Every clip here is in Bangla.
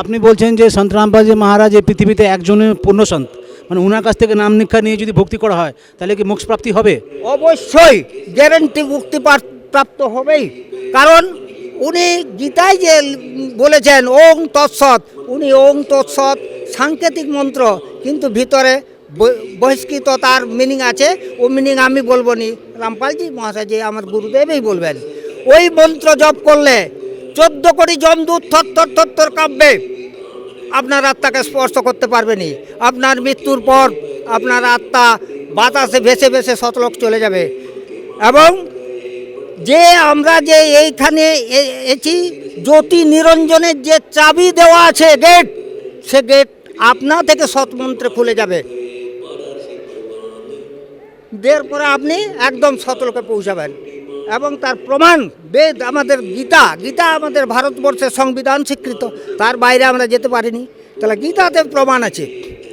আপনি বলছেন যে সন্ত রামপালজি মহারাজ এই পৃথিবীতে একজনের পূর্ণ সন্ত। মানে ওনার কাছ থেকে নাম নিক্ষা নিয়ে যদি ভক্তি করা হয়, তাহলে কি মোক্ষ প্রাপ্তি হবে? অবশ্যই গ্যারেন্টি মুক্তি প্রাপ্ত হবেই। কারণ উনি গীতায় যে বলেছেন, ওং তৎসৎ উনি ওং তৎসৎ সাংকেতিক মন্ত্র, কিন্তু ভিতরে বহিষ্কৃত তার মিনিং আছে। ও মিনিং আমি বলব নি। রামপালজি মহাশয় যে আমার গুরুদেবই বলবেন। ওই মন্ত্র জপ করলে চোদ্দ কোটি জমদূত থর থর কাঁপবে। আপনার আত্মাকে স্পর্শ করতে পারবেনি আপনার মৃত্যুর পর আপনার আত্মা বাতাসে ভেসে ভেসে শতলোক চলে যাবে। এবং যে আমরা যে এইখানে এছি, জ্যোতি নিরঞ্জনের যে চাবি দেওয়া আছে গেট সে গেট আপনা থেকে সৎমন্ত্রে খুলে যাবে। দেওয়ার পরে আপনি একদম শতলোকে পৌঁছাবেন। এবং তার প্রমাণ বেদ আমাদের গীতা গীতা আমাদের ভারতবর্ষের সংবিধান স্বীকৃত তার বাইরে আমরা যেতে পারিনি। তাহলে গীতাতে প্রমাণ আছে।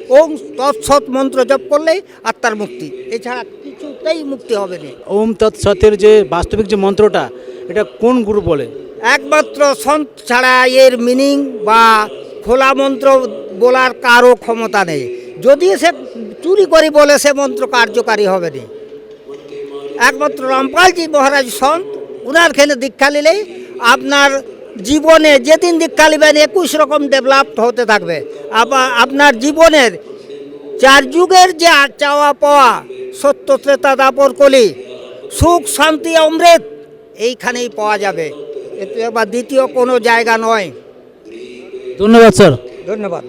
ওম তৎসৎ মন্ত্র জপ করলেই আত্মার মুক্তি। এছাড়া কিছুতেই মুক্তি হবে না। ওম তৎসতের যে বাস্তবিক যে মন্ত্রটা এটা কোন গুরু বলে? একমাত্র সন্ত ছাড়া এর মিনিং বা খোলা মন্ত্র বলার কারও ক্ষমতা নেই। যদি সে চুরি করি বলে সে মন্ত্র কার্যকারী হবে না। একমাত্র রামপালজি মহারাজ সন্ত উনার খেনে দীক্ষা নিলেই আপনার জীবনে যেদিন দীক্ষা নেবেন একুশ রকম ডেভেলপ হতে থাকবে। আপনার জীবনের চার যুগের যে চাওয়া পাওয়া সত্য ত্রেতা দাপর কলি সুখ শান্তি অমৃত এইখানেই পাওয়া যাবে। এতে আবার দ্বিতীয় কোনো জায়গা নয়। ধন্যবাদ স্যার। ধন্যবাদ।